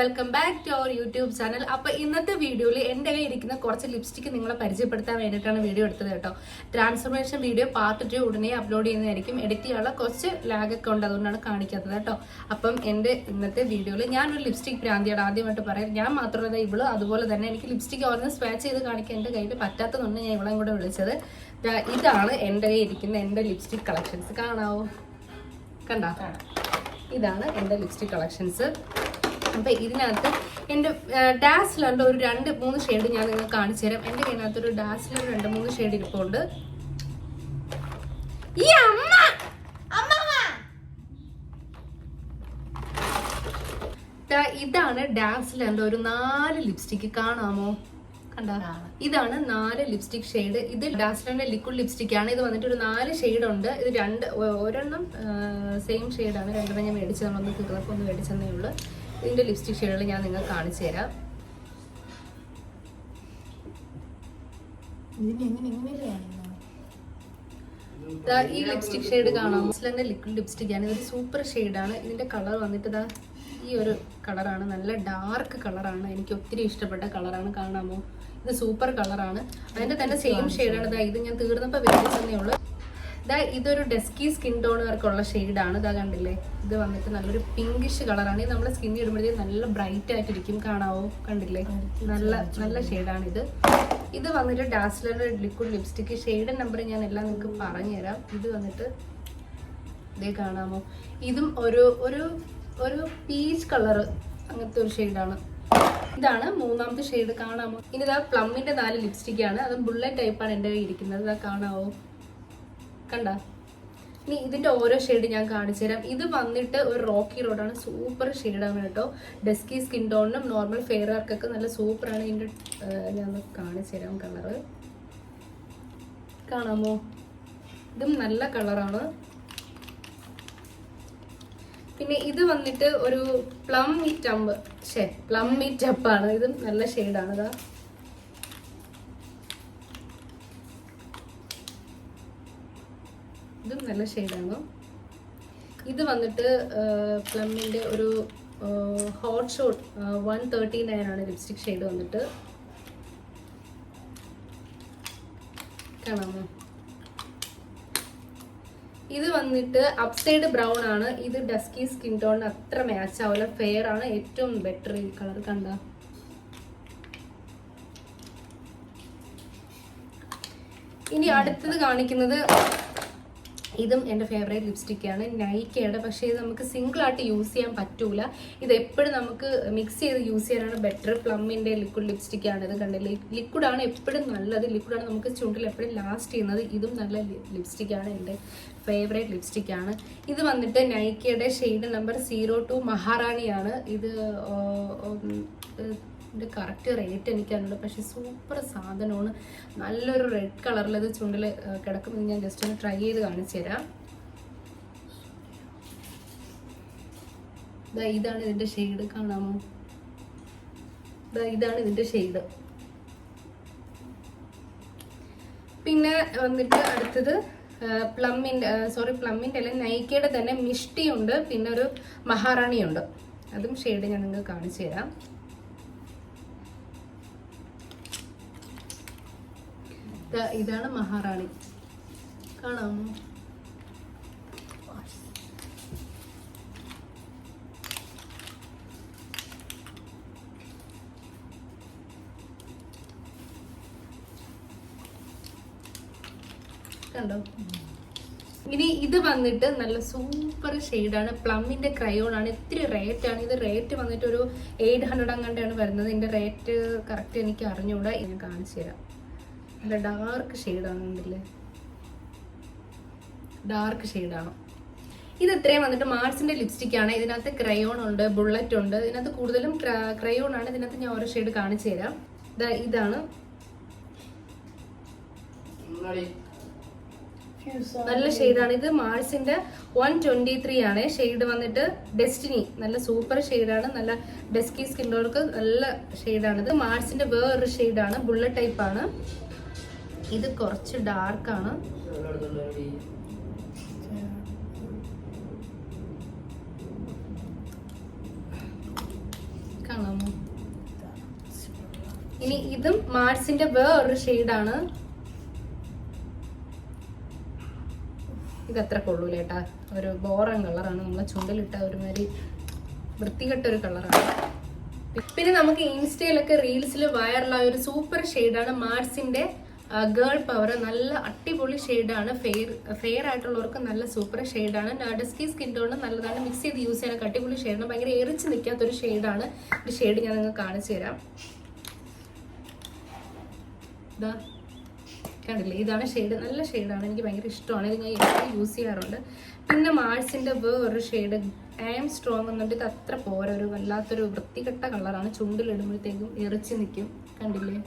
Welcome back to our YouTube channel അപ്പൊ ഇന്നത്തെ വീഡിയോയിൽ എന്റെ കയ്യിൽ ഇരിക്കുന്ന കുറച്ച് ലിപ്സ്റ്റിക് നിങ്ങളെ പരിചയപ്പെടുത്താൻ വേണ്ടിയിട്ടാണ് വീഡിയോ എടുത്തത് കേട്ടോ. ട്രാൻസ്ഫർമേഷൻ വീഡിയോ പാർട്ട് ടു ഉടനെ അപ്ലോഡ് ചെയ്യുന്നതായിരിക്കും. എഡിറ്റ് ചെയ്യാനുള്ള കുറച്ച് ലാഗ് ഒക്കെ ഉണ്ട് അതുകൊണ്ടാണ് കാണിക്കാത്തത് കേട്ടോ. അപ്പം എന്റെ ഇന്നത്തെ വീഡിയോയിൽ ഞാനൊരു ലിപ്സ്റ്റിക് ഭ്രാന്തിയാണ്. ആദ്യമായിട്ട് പറയാം. ഞാൻ മാത്രമല്ല ഇവൾ അതുപോലെ തന്നെ എനിക്ക് ലിപ്സ്റ്റിക് ഓർന്ന് സ്വാച്ച് ചെയ്ത് കാണിക്കാൻ എന്റെ കയ്യിൽ പറ്റാത്തതുകൊണ്ട് ഞാൻ ഇവളെയും കൂടെ വിളിച്ചത്. ഇതാണ് എന്റെ കയ്യിൽ ഇരിക്കുന്ന എന്റെ ലിപ്സ്റ്റിക് കളക്ഷൻസ് കാണാവോ? കണ്ടാ? ഇതാണ് എന്റെ ലിപ്സ്റ്റിക് കളക്ഷൻസ് അപ്പം ഇതിനകത്ത് എന്റെ ഡാസിലുണ്ട് ഒരു രണ്ട് മൂന്ന് ഷെയ്ഡ് ഞാൻ നിങ്ങൾക്ക് കാണിച്ചു തരാം. എന്റെ കയ്യിനകത്ത് ഒരു ഡാസ്ലർ രണ്ട് മൂന്ന് ഷെയ്ഡ് ഇരിപ്പുണ്ട്. ഈ അമ്മ! ഇതാണ് ഡാസിലുണ്ട് ഒരു നാല് ലിപ്സ്റ്റിക്ക് കാണാമോ? കണ്ടാ? ഇതാണ് നാല് ലിപ്സ്റ്റിക് ഷെയ്ഡ് ഇത് ഡാസ്ലറിന്റെ ലിക്വിഡ് ലിപ്സ്റ്റിക് ആണ്. ഇത് വന്നിട്ട് ഒരു നാല് ഷെയ്ഡ് ഉണ്ട്. ഇത് രണ്ട് ഒരെണ്ണം സെയിം ഷെയ്ഡാണ് രണ്ടെണ്ണം ഞാൻ മേടിച്ചതാണ്. നമ്മളൊന്ന് തീർന്നപ്പോൾ ഒന്ന് മേടിച്ചെന്നേ ഉള്ളൂ. ഇതിന്റെ ലിപ്സ്റ്റിക് ഷെയ്ഡുകൾ ഞാൻ നിങ്ങൾക്ക് കാണിച്ചു തരാം. ഈ ലിപ്സ്റ്റിക് ഷെയ്ഡ് കാണാം. ഡാസ്ലറിന്റെ ലിക്വിഡ് ലിപ്സ്റ്റിക് ആണ്. ഇതൊരു സൂപ്പർ ഷെയ്ഡാണ്. ഇതിന്റെ കളർ വന്നിട്ട് ഇതാ ഈ ഒരു കളറാണ്. നല്ല ഡാർക്ക് കളറാണ്. എനിക്ക് ഒത്തിരി ഇഷ്ടപ്പെട്ട കളറാണ്. കാണാമോ? ഇത് സൂപ്പർ കളറാണ്. അതിന്റെ തന്നെ സെയിം ഷെയ്ഡാണ്. ദാ ഇത് ഞാൻ തീർന്നപ്പോൾ വേണ്ടി ഉള്ളൂ ഇതൊരു ഡെസ്കി സ്കിൻ ടോണുകാർക്കുള്ള ഷെയ്ഡാണ് ഇതാ കണ്ടില്ലേ? ഇത് വന്നിട്ട് നല്ലൊരു പിങ്കിഷ് കളറാണ് ഇത് നമ്മുടെ സ്കിന്നിൽ ഇടുമ്പോഴത്തേക്ക് നല്ല ബ്രൈറ്റ് ആയിട്ടിരിക്കും. കാണാവോ? കണ്ടില്ലേ? നല്ല നല്ല ഷെയ്ഡാണ് ഇത്. ഇത് വന്നിട്ട് Dazzler liquid lipstick shade number ഞാൻ എല്ലാം നിങ്ങൾക്ക് പറഞ്ഞു തരാം ഇത് വന്നിട്ട് ഇതേ കാണാമോ? ഇതും ഒരു ഒരു ഒരു പീച്ച് കളറ് അങ്ങനത്തെ ഒരു ഷെയ്ഡാണ് ഇതാണ് മൂന്നാമത്തെ ഷെയ്ഡ് കാണാമോ? ഇനി ഇതാ പ്ലമ്മിന്റെ നാല് ലിപ്സ്റ്റിക്കാണ് അത് ബുള്ളറ്റ് ടൈപ്പാണ് എന്റെ ഇരിക്കുന്നത്. ഇതാ കാണാവോ? കണ്ട? ഇനി ഇതിന്റെ ഓരോ ഷെയ്ഡ് ഞാൻ കാണിച്ചു തരാം. ഇത് വന്നിട്ട് ഒരു റോക്കി റോഡാണ് സൂപ്പർ ഷെയ്ഡാണ് കേട്ടോ. ഡെസ്കി സ്കിൻ ടോണിനും നോർമൽ ഫെയർ വർക്കൊക്കെ നല്ല സൂപ്പറാണ് ഇതിന്റെ ഞാൻ കാണിച്ചു തരാം കളറ് കാണാമോ? ഇതും നല്ല കളറാണ് പിന്നെ ഇത് വന്നിട്ട് ഒരു പ്ലം മീറ്റമ്പ് ഷേ പ്ലം മീറ്റപ്പാണ് ഇതും നല്ല ഷെയ്ഡാണ് ഇതാ നല്ല ഷെയ്ഡാണ് ഇത് വന്നിട്ട് പ്ലമ്മിന്റെ ഒരു hot shot one thirty nine ആണ് ലിപ്സ്റ്റിക് ഷെയ്ഡ് വന്നിട്ട്. കാണാമോ? ഇത് വന്നിട്ട് അപ് സൈഡ് ബ്രൗൺ ആണ്. ഇത് ഡസ്കി സ്കിൻ ടോണിന് അത്ര മാച്ച് ആവില്ല ഫെയർ ആണ്. ഏറ്റവും ബെറ്റർ ഈ കളർ കണ്ട. ഇനി അടുത്തത് കാണിക്കുന്നത് ഇതും എന്റെ ഫേവറേറ്റ് ലിപ്സ്റ്റിക് ആണ്. നൈക്കയുടെ പക്ഷേ ഇത് നമുക്ക് സിംഗിൾ ആയിട്ട് യൂസ് ചെയ്യാൻ പറ്റൂല. ഇത് എപ്പോഴും നമുക്ക് മിക്സ് ചെയ്ത് യൂസ് ചെയ്യാനാണ് ബെറ്റർ പ്ലമ്മിന്റെ ലിക്വിഡ് ലിപ്സ്റ്റിക് ആണ് ഇത് കണ്ടില്ലേ ലിക്വിഡാണ് എപ്പോഴും നല്ലത്. ലിക്വിഡാണ് നമുക്ക് ചുണ്ടിൽ എപ്പോഴും ലാസ്റ്റ് ചെയ്യുന്നത്. ഇതും നല്ല ലിപ്സ്റ്റിക് ആണ്. എന്റെ ഫേവറേറ്റ് ലിപ്സ്റ്റിക് ആണ്. ഇത് വന്നിട്ട് നൈക്കയുടെ ഷെയ്ഡ് നമ്പർ സീറോ ടു മഹാറാണിയാണ് ഇത് ഇതിന്റെ കറക്റ്റ് റേറ്റ് എനിക്കറിയില്ല പക്ഷേ സൂപ്പർ സാധനമാണ്. നല്ലൊരു റെഡ് കളറിൽ ഇത് ചുണ്ടിൽ കിടക്കുമെന്ന് ഞാൻ ജസ്റ്റ് ഒന്ന് ട്രൈ ചെയ്ത് കാണിച്ചു തരാം. ദാ ഇതാണ് ഇതിന്റെ ഷെയ്ഡ് കാണാമോ? ദാ ഇതാണ് ഇതിന്റെ ഷെയ്ഡ് പിന്നെ വന്നിട്ട് അടുത്തത് പ്ലമ്മിന്റെ സോറി പ്ലമ്മിന്റെ അല്ല നൈക്കയുടെ തന്നെ മിഷ്ടിയുണ്ട് പിന്നെ ഒരു മഹാറാണിയുണ്ട്. അതും ഷെയ്ഡ് ഞാൻ നിങ്ങൾക്ക് കാണിച്ചു തരാം. ഇതാണ് മഹാറാണി. കാണാമോ? കണ്ടോ? ഇനി ഇത് വന്നിട്ട് നല്ല സൂപ്പർ ഷെയ്ഡാണ്. പ്ലമ്മിന്റെ ക്രയോൺ ആണ് ഇത്തിരി റേറ്റ് ആണ്. ഇത് റേറ്റ് വന്നിട്ട് ഒരു എയ്റ്റ് ഹൺഡ്രഡ് അങ്ങാണ്ടാണ് വരുന്നത്. ഇതിന്റെ റേറ്റ് കറക്റ്റ് എനിക്ക് അറിഞ്ഞുകൂടാ ഇനി കാണിച്ചു തരാം. നല്ല ഡാർക്ക് ഷെയ്ഡാണ് ഡാർക്ക് ഷെയ്ഡാണ് ഇത് ഇത്രയും വന്നിട്ട് മാർസിന്റെ ലിപ്സ്റ്റിക് ആണ്. ഇതിനകത്ത് ക്രയോൺ ഉണ്ട് ബുള്ളറ്റ് ഉണ്ട്. ഇതിനകത്ത് കൂടുതലും ക്രയോൺ ആണ്. ഇതിനകത്ത് ഞാൻ ഓരോ ഷെയ്ഡ് കാണിച്ചു തരാം. ദാ ഇതാണ്. നല്ല ഷെയ്ഡാണ് ഇത് മാർസിന്റെ വൺ ട്വന്റി ത്രീ ആണ്. ഷെയ്ഡ് വന്നിട്ട് ഡെസ്റ്റിനി നല്ല സൂപ്പർ ഷെയ്ഡാണ് നല്ല ഡെസ്കി സ്കിന്നവർക്ക് നല്ല ഷെയ്ഡാണ് ഇത് മാർസിന്റെ വേറൊരു ഷെയ്ഡാണ് ബുള്ളറ്റ് ടൈപ്പ് ആണ്. ഇത് കുറച്ച് ഡാർക്കാണ് ഇനി ഇതും മാർസിന്റെ വേറൊരു ഷെയ്ഡാണ് ഇതത്ര കൊള്ളൂല കേട്ടാ. ഒരു ബോറൻ കളറാണ് നമ്മളെ ചുണ്ടിലിട്ട ഒരുമാതിരി വൃത്തികെട്ട ഒരു കളറാണ് പിന്നെ നമുക്ക് ഇൻസ്റ്റയിലൊക്കെ റീൽസിൽ വൈറലായ ഒരു സൂപ്പർ ഷെയ്ഡാണ് മാർസിന്റെ ഗേൾ പവർ നല്ല അടിപൊളി ഷെയ്ഡാണ് ഫെയർ ഫെയർ ആയിട്ടുള്ളവർക്ക് നല്ല സൂപ്പർ ഷെയ്ഡാണ് ഡസ്കി സ്കിൻ ടോണ് നല്ലതാണ്. മിക്സ് ചെയ്ത് യൂസ് ചെയ്യാനൊക്കെ അടിപൊളി ഷെയ്ഡാണ് ഭയങ്കര എറിച്ച് നിൽക്കാത്തൊരു ഷെയ്ഡാണ് ഒരു ഷെയ്ഡ് ഞാൻ നിങ്ങൾക്ക് കാണിച്ചു തരാം. കണ്ടില്ലേ? ഇതാണ് ഷെയ്ഡ് നല്ല ഷെയ്ഡാണ് എനിക്ക് ഭയങ്കര ഇഷ്ടമാണ്. ഇത് ഞാൻ എപ്പോഴും യൂസ് ചെയ്യാറുണ്ട്. പിന്നെ മാൾസിന്റെ വേറൊരു ഷെയ്ഡ് ഐ എം സ്ട്രോങ് എന്നുണ്ട്. ഇത് അത്ര പോരൊരു വല്ലാത്തൊരു വൃത്തികെട്ട കളറാണ് ചുണ്ടിലിടുമ്പോഴത്തേക്കും എറിച്ച് നിൽക്കും. കണ്ടില്ലേ?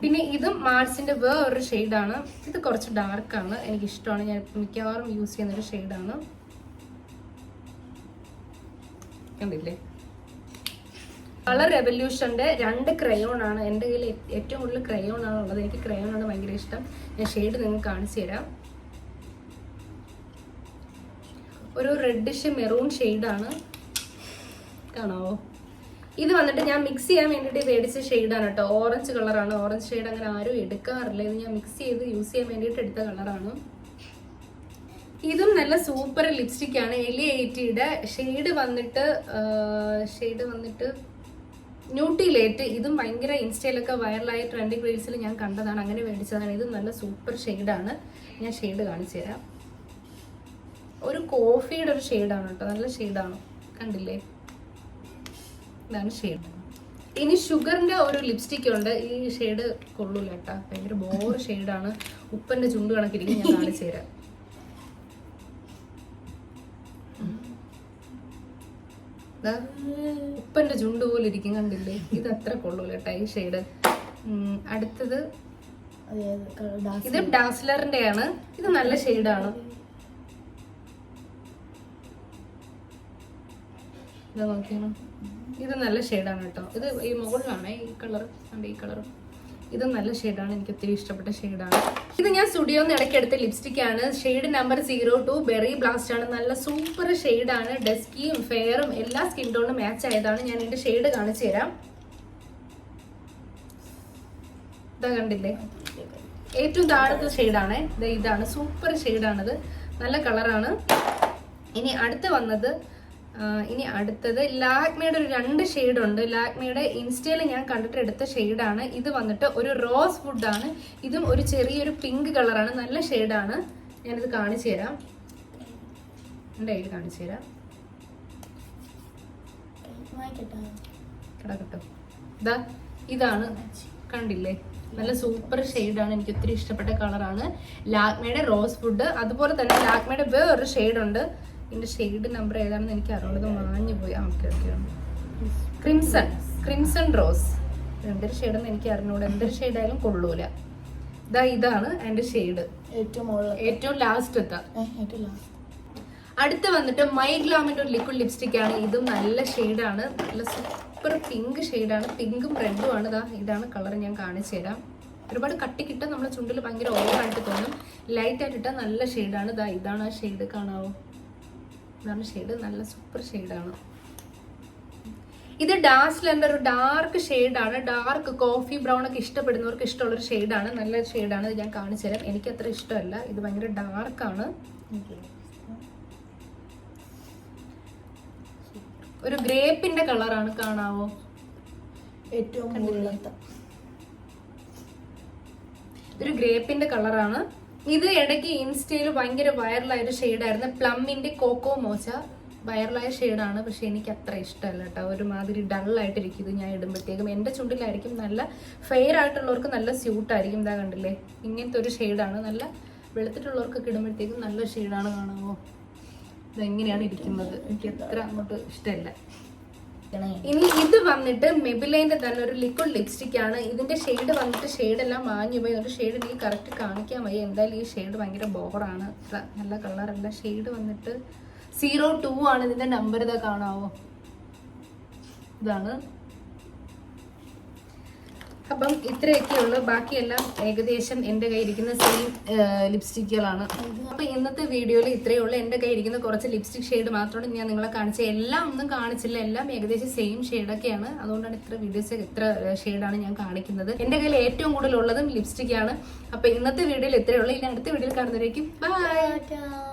പിന്നെ ഇതും മാർസിന്റെ വേറൊരു ഷെയ്ഡാണ്. ഇത് കുറച്ച് ഡാർക്കാണ് എനിക്ക് ഇഷ്ടമാണ് ഞാൻ മിക്കവാറും യൂസ് ചെയ്യുന്ന ഒരു ഷെയ്ഡാണ്. കണ്ടില്ലേ? കളർ റെവല്യൂഷന്റെ രണ്ട് ക്രയോൺ ആണ് എന്റെ കയ്യിൽ ഏറ്റവും കൂടുതൽ ക്രയോൺ ആണ് ഉള്ളത്. എനിക്ക് ക്രയോൺ ആണ് ഭയങ്കര ഇഷ്ടം. ഞാൻ ഷെയ്ഡ് നിങ്ങൾക്ക് കാണിച്ചു തരാം. ഒരു റെഡിഷ് മെറൂൺ ഷെയ്ഡാണ്. കാണാവോ? ഇത് വന്നിട്ട് ഞാൻ മിക്സ് ചെയ്യാൻ വേണ്ടിയിട്ട് മേടിച്ച ഷെയ്ഡാണ് കേട്ടോ. ഓറഞ്ച് കളറാണ് ഓറഞ്ച് ഷെയ്ഡ് അങ്ങനെ ആരും എടുക്കാറില്ല. ഇത് ഞാൻ മിക്സ് ചെയ്ത് യൂസ് ചെയ്യാൻ വേണ്ടിയിട്ട് എടുത്ത കളറാണ് ഇതും നല്ല സൂപ്പർ ലിപ്സ്റ്റിക് ആണ്. എലി എയ്റ്റിയുടെ ഷെയ്ഡ് വന്നിട്ട് ഷെയ്ഡ് വന്നിട്ട് ന്യൂട്ടിലേറ്റ് ഇതും ഭയങ്കര ഇൻസ്റ്റയിലൊക്കെ വൈറലായ ട്രെൻഡിങ് റീൽസിൽ ഞാൻ കണ്ടതാണ്. അങ്ങനെ മേടിച്ചതാണ് ഇതും നല്ല സൂപ്പർ ഷെയ്ഡാണ് ഞാൻ ഷെയ്ഡ് കാണിച്ചു തരാം. ഒരു കോഫിയുടെ ഒരു ഷെയ്ഡാണ് കേട്ടോ. നല്ല ഷെയ്ഡാണ് കണ്ടില്ലേ? ഇതാണ് ഷെയ്ഡ് ഇനി ഷുഗറിന്റെ ഒരു ലിപ്സ്റ്റിക് ഉണ്ട്. ഈ ഷെയ്ഡ് കൊള്ളൂല കേട്ടാ. ഭയങ്കര ബോർ ഷെയ്ഡാണ് ഉപ്പന്റെ ചുണ്ട് കണക്കിരിക്കും ഞാൻ കാണിച്ചു തരാം. ഉപ്പന്റെ ചുണ്ട് പോലെ ഇരിക്കും കണ്ടില്ലേ? ഇത് അത്ര കൊള്ളൂല കേട്ടാ ഈ ഷെയ്ഡ് അടുത്തത് ഇത് ഡാസ്ലറിന്റെ ആണ് ഇത് നല്ല ഷെയ്ഡാണ് ഇത് നോക്കിയാണ്? ഇത് നല്ല ഷെയ്ഡാണ് കേട്ടോ. ഇത് ഈ മുകളിലാണ് ഈ കളർ ഈ കളർ ഇത് നല്ല ഷെയ്ഡാണ് എനിക്ക് ഒത്തിരി ഇഷ്ടപ്പെട്ട ഷെയ്ഡാണ് ഇത് ഞാൻ സ്റ്റുഡിയോന്ന് ഇടയ്ക്ക് എടുത്ത ലിപ്സ്റ്റിക് ആണ്. Shade number zero two berry blast ആണ്. നല്ല സൂപ്പർ ഷെയ്ഡാണ് ഡെസ്കിയും ഫെയറും എല്ലാ സ്കിൻ ടോണും മാച്ച് ആയതാണ്. ഞാൻ എന്റെ ഷെയ്ഡ് കാണിച്ചു തരാം. ഇതാ കണ്ടില്ലേ? ഏറ്റവും താഴത്തെ ഷെയ്ഡാണ് ഇതാണ്. സൂപ്പർ ഷെയ്ഡാണിത് നല്ല കളറാണ് ഇനി അടുത്ത് വന്നത് ഇനി അടുത്തത് ലാക്മയുടെ ഒരു രണ്ട് ഷെയ്ഡ് ഉണ്ട് ലാക്മയുടെ ഇൻസ്റ്റയിൽ ഞാൻ കണ്ടിട്ട് എടുത്ത ഷെയ്ഡാണ്. ഇത് വന്നിട്ട് ഒരു റോസ് വുഡാണ്. ഇതും ഒരു ചെറിയൊരു പിങ്ക് കളറാണ്. നല്ല ഷെയ്ഡാണ്. ഞാനിത് കാണിച്ചു തരാം. എന്റെ കയ്യിൽ കാണിച്ചു തരാം. ഇതാണ്. കണ്ടില്ലേ? നല്ല സൂപ്പർ ഷെയ്ഡാണ്. എനിക്ക് ഒത്തിരി ഇഷ്ടപ്പെട്ട കളറാണ്. ലാക്മയുടെ റോസ് ഫുഡ് അതുപോലെ തന്നെ ലാക്മയുടെ വേറൊരു ഷെയ്ഡ് ഇതിന്റെ ഷെയ്ഡ് നമ്പർ ഏതാണെന്ന് എനിക്ക് അറിയുന്നത് മാഞ്ഞു പോയി okay okay crimson crimson rose എന്തൊരു ഷെയ്ഡെന്ന് എനിക്ക് അറിഞ്ഞൂടെ എന്തൊരു ഷെയ്ഡായാലും കൊള്ളൂല. ഇതാ ഇതാണ് എന്റെ ഷെയ്ഡ് ഏറ്റവും ലാസ്റ്റ് എത്താം ഏറ്റവും ലാസ്റ്റ് അടുത്ത് വന്നിട്ട് മൈ ഗ്ലാമിന്റെ ഒരു ലിക്വിഡ് ലിപ്സ്റ്റിക് ആണ്. ഇതും നല്ല ഷെയ്ഡാണ് നല്ല സൂപ്പർ പിങ്ക് ഷെയ്ഡാണ് പിങ്കും റെഡും ആണ്. ഇതാ ഇതാണ് കളർ ഞാൻ കാണിച്ചു തരാം. ഒരുപാട് കട്ടിക്കിട്ട് നമ്മുടെ ചുണ്ടിൽ ഭയങ്കര ഓവറായിട്ട് തോന്നും. ലൈറ്റ് ആയിട്ട് ഇട്ടാൽ നല്ല ഷെയ്ഡാണ് ഇതാ ഇതാണ് ആ ഷെയ്ഡ് കാണാവോ? ഇതാണ് ഷെയ്ഡ് നല്ല സൂപ്പർ ഷെയ്ഡാണ് ഇത് ഡാസ്ലറിന്റെ ഒരു ഡാർക്ക് ഷെയ്ഡാണ് ഡാർക്ക് കോഫി ബ്രൗൺ ഒക്കെ ഇഷ്ടപ്പെടുന്നവർക്ക് ഇഷ്ടമുള്ള ഒരു ഷെയ്ഡാണ് നല്ല ഷെയ്ഡാണ് ഇത് ഞാൻ കാണിച്ചു തരാം. എനിക്ക് അത്ര ഇഷ്ടമല്ല. ഇത് ഭയങ്കര ഡാർക്കാണ് ഒരു ഗ്രേപ്പിന്റെ കളറാണ് കാണാവോ? ഏറ്റവും ഒരു ഗ്രേപ്പിന്റെ കളറാണ് ഇത് ഇടയ്ക്ക് ഇൻസ്റ്റയിൽ ഭയങ്കര വൈറലായ ഒരു ഷെയ്ഡായിരുന്നു. പ്ലമ്മിന്റെ കോക്കോ മോച്ച. വൈറലായ ഷെയ്ഡാണ്. പക്ഷെ എനിക്ക് അത്ര ഇഷ്ടമല്ല കേട്ടോ. ഒരുമാതിരി ഡള്ളായിട്ടിരിക്കും ഇത് ഞാൻ ഇടുമ്പോഴത്തേക്കും. എന്റെ ചുണ്ടിലായിരിക്കും നല്ല ഫെയർ ആയിട്ടുള്ളവർക്ക് നല്ല സ്യൂട്ടായിരിക്കും. ഇതാ കണ്ടില്ലേ? ഇങ്ങനത്തെ ഒരു ഷെയ്ഡാണ്. നല്ല വെളുത്തിട്ടുള്ളവർക്കൊക്കെ ഇടുമ്പോഴത്തേക്കും നല്ല ഷെയ്ഡാണ് കാണാമോ ഇതെങ്ങനെയാണ് ഇരിക്കുന്നത്? എനിക്ക് അത്ര അങ്ങോട്ട് ഇഷ്ടമല്ല. ഇനി ഇത് വന്നിട്ട് മെബിലൈന്റെ തന്നെ ഒരു ലിക്വിഡ് ലിപ്സ്റ്റിക് ആണ്. ഇതിന്റെ ഷെയ്ഡ് വന്നിട്ട് ഷെയ്ഡ് എല്ലാം മാഞ്ഞു പോയി. ഒരു ഷെയ്ഡ് എനിക്ക് കറക്റ്റ് കാണിക്കാൻ വയ്യ. എന്തായാലും ഈ ഷെയ്ഡ് ഭയങ്കര ബോറാണ് നല്ല കളറല്ല ഷെയ്ഡ് വന്നിട്ട് സീറോ ടു ആണ്. ഇതിന്റെ നമ്പർ ഇതാ കാണാവോ? ഇതാണ്. അപ്പം ഇത്രയൊക്കെ ഉള്ളു ബാക്കിയെല്ലാം ഏകദേശം എന്റെ കയ്യിരിക്കുന്ന സെയിം ലിപ്സ്റ്റിക്കുകളാണ് അപ്പം ഇന്നത്തെ വീഡിയോയിൽ ഇത്രയേ ഉള്ളൂ. എന്റെ കയ്യിരിക്കുന്ന കുറച്ച് ലിപ്സ്റ്റിക് ഷെയ്ഡ് മാത്രമാണ് ഞാൻ നിങ്ങളെ കാണിച്ചത്. എല്ലാം ഒന്നും കാണിച്ചില്ല. എല്ലാം ഏകദേശം സെയിം ഷെയ്ഡൊക്കെയാണ് അതുകൊണ്ടാണ് ഇത്ര വീഡിയോസ് ഇത്ര ഷെയ്ഡാണ് ഞാൻ കാണിക്കുന്നത്. എന്റെ കയ്യിൽ ഏറ്റവും കൂടുതൽ ഉള്ളതും ലിപ്സ്റ്റിക് ആണ്. അപ്പൊ ഇന്നത്തെ വീഡിയോയിൽ ഇത്രയേ ഉള്ളൂ. ഇനി അടുത്ത വീഡിയോയിൽ കാണുന്നവരേക്കും ബൈ